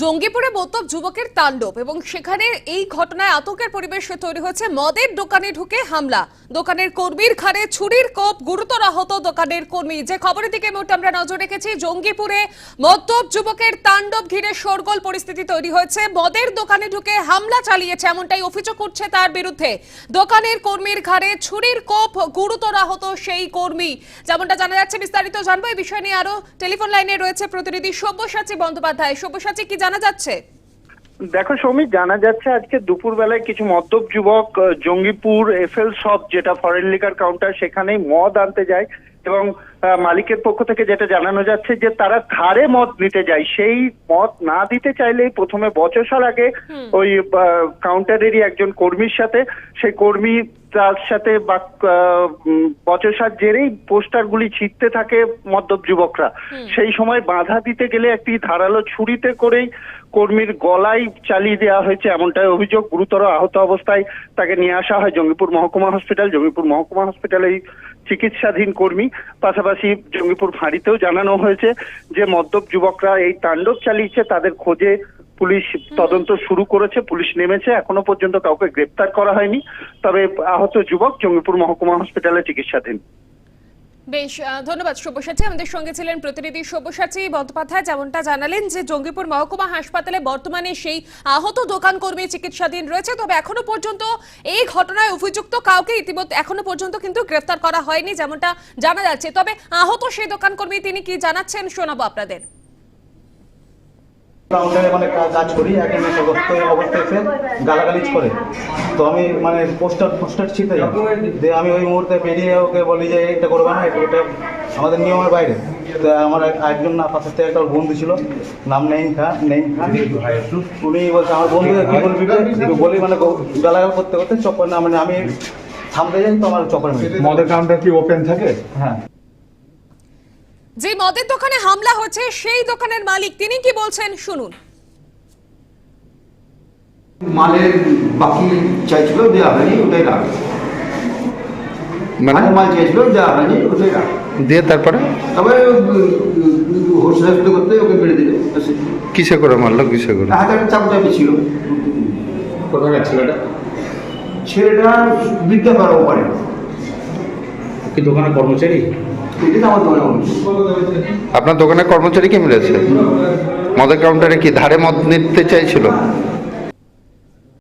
জঙ্গিপুরে মদ্যপ যুবকের তাণ্ডব এবং সেখানে এই ঘটনায় আতঙ্কের পরিবেশ তৈরি হয়েছে মদের দোকানে ঢুকে হামলা। দোকানের কর্মীর ঘাড়ে ছুরির কোপ, গুরুতর আহত দোকানের কর্মী। যে খবরের দিকে মুহূর্তে আমরা নজর রেখেছি, জঙ্গিপুরে মদ্যপ যুবকের তাণ্ডব ঘিরে শোরগোল পরিস্থিতি তৈরি হয়েছে। মদের দোকানে ঢুকে হামলা চালিয়েছে, এমনটাই অভিযোগ উঠছে তার বিরুদ্ধে। দোকানের কর্মীর ঘাড়ে ছুরির কোপ, গুরুতর আহত সেই কর্মী। যেমনটা জানা যাচ্ছে, বিস্তারিত জানব। এই বিষয় নিয়ে আরও টেলিফোন লাইনে রয়েছে প্রতিনিধি সব্যসাচী বন্দ্যোপাধ্যায়। সব্যসাচী, কি জানা যাচ্ছে? দেখো সৌমিক জানা যাচ্ছে আজকে দুপুরবেলায় কিছু মদ্যপ যুবক জঙ্গিপুর এফএল শপ যেটা ফরেন লিকার কাউন্টার সেখানেই মদ আনতে যায় এবং মালিকের পক্ষ থেকে যেটা জানানো যাচ্ছে যে তারা ধারে মদ নিতে যায়। সেই মদ না দিতে চাইলেই প্রথমে বচসার আগে ওই কাউন্টারেরই একজন কর্মীর সাথে সেই কর্মী তার সাথে বচসার জেরেই পোস্টারগুলি ছিটতে থাকে মদ্যপ যুবকরা। সেই সময় বাধা দিতে গেলে একটি ধারালো ছুরিতে করেই কর্মীর গলায় চালিয়ে দেওয়া হয়েছে এমনটাই অভিযোগ। গুরুতর আহত অবস্থায় তাকে নিয়ে আসা হয় জঙ্গিপুর মহকুমা হসপিটাল। জঙ্গিপুর মহকুমা হসপিটালে এই চিকিৎসাধীন কর্মী। পাশাপাশি জঙ্গিপুর ফাঁড়িতেও জানানো হয়েছে যে মদ্যপ যুবকরা এই তাণ্ডব চালিয়েছে তাদের খোঁজে পুলিশ তদন্ত শুরু করেছে, পুলিশ নেমেছে, এখনও পর্যন্ত কাউকে গ্রেপ্তার করা হয়নি। তবে আহত যুবক জঙ্গিপুর মহকুমা হসপিটালে চিকিৎসাধীন। বেশ ধন্যবাদ সব্যসাচী। আমাদের সঙ্গে ছিলেন প্রতিনিধি সব্যসাচী বন্দ্যোপাধ্যায়। যেমনটা জানালেন যে, জঙ্গিপুর মহকুমা হাসপাতালে বর্তমানে সেই আহত দোকান কর্মী চিকিৎসাধীন রয়েছে। তবে এখনও পর্যন্ত এই ঘটনায় অভিযুক্ত কাউকে ইতিমধ্যে এখনও পর্যন্ত কিন্তু গ্রেফতার করা হয়নি, যেমনটা জানা যাচ্ছে। তবে আহত সেই দোকান কর্মী তিনি কি জানাচ্ছেন, শোনাবো আপনাদের। কাউন্টারে মানে কাজ করি একজন অবস্থা অবস্থায় এসে গালাগালিজ করে। তো আমি মানে পোস্টার পোস্টার ছিটে যাই। দিয়ে আমি ওই মুহূর্তে বেরিয়ে ওকে বলি যে এটা করবে না এটা এটা আমাদের নিয়মের বাইরে। তো আমার এক- একজন না পাশের থেকে একটা বন্ধু ছিল নাম নেই খা নেই উনি বলছে আমার বন্ধু কি বলবি বলি মানে গালাগাল করতে করতে চপ্পর না মানে আমি থামতে যাই তো আমার মেরে মদের কাউন্টার কি ওপেন থাকে? হ্যাঁ। যে মদের দোকানে হামলা হয়েছে সেই দোকানের মালিক তিনি কি বলছেন? শুনুন। মালের বাকি চাইছিল দেওয়া হয়নি ওটাই রাখ। মানে? মাল চাইছিল দেওয়া হয়নি ওটাই রাখ। দিয়ে তারপরে? তারপরে হোস্টেল করতে করতে ওকে মেরে দিল। কিসে করে মারলো কিসে করে? হাতে একটা চাকু ছিল। কোথাকার ছেলেটা? ছেলেটা বিদ্যা পারব পারে কি দোকানের কর্মচারী? আপনার দোকানের কর্মচারী কে মিলেছে? মদের কাউন্টারে কি ধারে মদ নিতে চাইছিল?